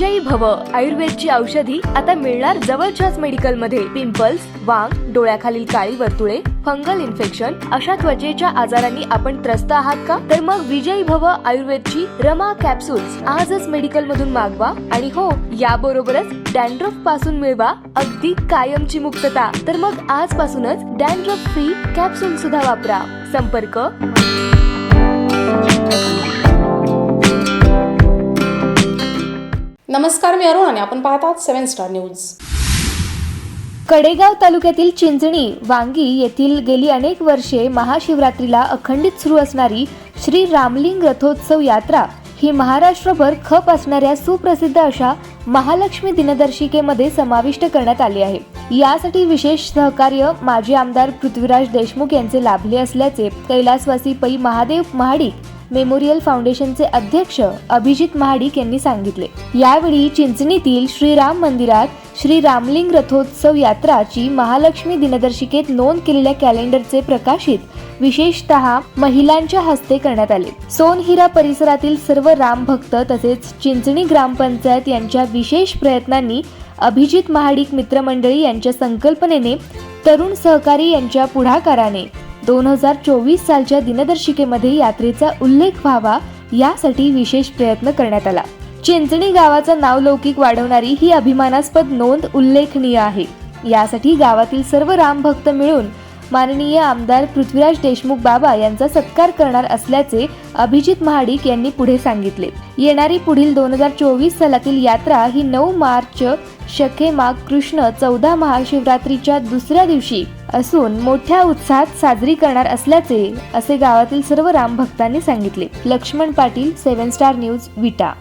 विजयी भव. आयुर्वेदची औषधी आता मिळणार जवळच्याच मेडिकलमध्ये पिंपल्स वांग डोळ्याखालील काळी वर्तुळे फंगल इन्फेक्शन अशा त्वचेच्या आजारांनी आपण त्रस्त आहात का? तर मग विजयी भव आयुर्वेदची रमा कॅप्सूल्स आजच मेडिकल मधून मागवा आणि हो याबरोबरच डॅन्ड्रफपासून मिळवा अगदी कायमची मुक्तता. तर मग आजपासूनच डॅन्ड्रफ फ्री कॅप्सूल सुद्धा वापरा. संपर्क नमस्कार मी अरुण आणि आपण पाहतात सेव्हन स्टार न्यूज. कडेगाव तालुक्यातील चिंचणी वांगी येथील गेली अनेक वर्षे महाशिवरात्रीला अखंडित सुरू असणारी श्री रामलिंग रथोत्सव यात्रा ही महाराष्ट्रभर खप असणाऱ्या सुप्रसिद्ध अशा महालक्ष्मी दिनदर्शिकेमध्ये समाविष्ट करण्यात आली आहे. यासाठी विशेष सहकार्य माजी आमदार पृथ्वीराज देशमुख यांचे लाभले असल्याचे कैलासवासी पै महादेव महाडिक मेमोरियल फाउंडेशनचे अध्यक्ष अभिजित महाडिक यांनी सांगितले. यावेळी चिंचणीतील श्रीराम मंदिरात श्री रामलिंग रथोत्सव यात्राची महालक्ष्मी दिनदर्शिकेत नोंद केलेल्या कॅलेंडरचे प्रकाशित विशेषतः महिलांच्या हस्ते करण्यात आले. सोनहिरा परिसरातील सर्व राम भक्त तसेच चिंचणी ग्रामपंचायत यांच्या विशेष प्रयत्नांनी अभिजित महाडिक मित्रमंडळी यांच्या संकल्पनेने तरुण सहकारी यांच्या पुढाकाराने दोन हजार चोवीस सालच्या दिनदर्शिकेमध्ये यात्रेचा उल्लेख व्हावा यासाठी विशेष प्रयत्न करण्यात आला. चिंचणी गावाचं नाव लौकिक वाढवणारी ही अभिमानास्पद नोंद उल्लेखनीय आहे. यासाठी गावातील सर्व रामभक्त मिळून माननीय आमदार पृथ्वीराज देशमुख बाबा यांचा सत्कार करणार असल्याचे अभिजित महाडिक यांनी पुढे सांगितले. येणारी पुढील दोन हजार चोवीस सालातील यात्रा ही नऊ मार्च शखे माघ कृष्ण चौदा महाशिवरात्रीच्या दुसऱ्या दिवशी असून मोठ्या उत्साहात साजरी करणार असल्याचे असे गावातील सर्व रामभक्तांनी सांगितले. Laxman Patil seven star news Vita.